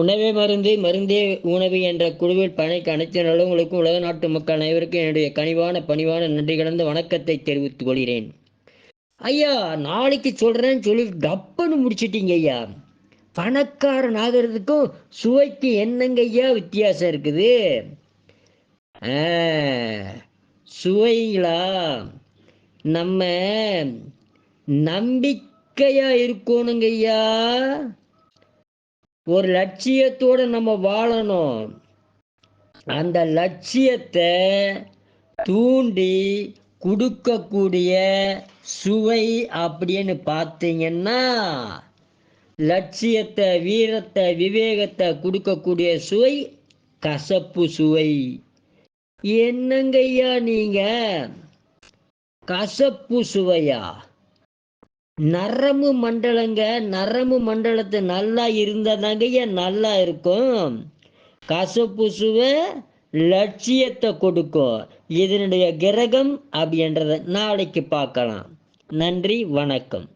உணவே மருந்து மருந்தே உணவு என்ற குழுவில் பணிக்கு அனைத்து நலவுகளுக்கும் உலக நாட்டு மக்கள் அனைவருக்கும் என்னுடைய கனிவான பணிவான நன்றி கலந்த வணக்கத்தை தெரிவித்துக் கொள்கிறேன். ஐயா நாளைக்கு சொல்றேன்னு சொல்லி டப்புன்னு முடிச்சிட்டீங்க ஐயா. பணக்காரன் ஆகிறதுக்கும் சுவைக்கு என்னங்க ஐயா வித்தியாசம் இருக்குது? சுவைங்களா? நம்ம நம்பிக்கையா இருக்கணுங்க ஐயா. ஒரு லட்சியத்தோடு நம்ம வாழணும். அந்த லட்சியத்தை தூண்டி கொடுக்கக்கூடிய சுவை அப்படின்னு பார்த்தீங்கன்னா லட்சியத்தை வீரத்தை விவேகத்தை கொடுக்கக்கூடிய சுவை கசப்பு சுவை. என்னங்கய்யா நீங்க? கசப்பு சுவையா? நரம்பு மண்டலங்க நரம்பு மண்டலத்து நல்லா இருந்தாதாங்கய்யா நல்லா இருக்கும்? கசப்புசுவை லட்சியத்தை கொடுக்கும். இதனுடைய கிரகம் அப்படின்றத நாளைக்கு பார்க்கலாம். நன்றி வணக்கம்.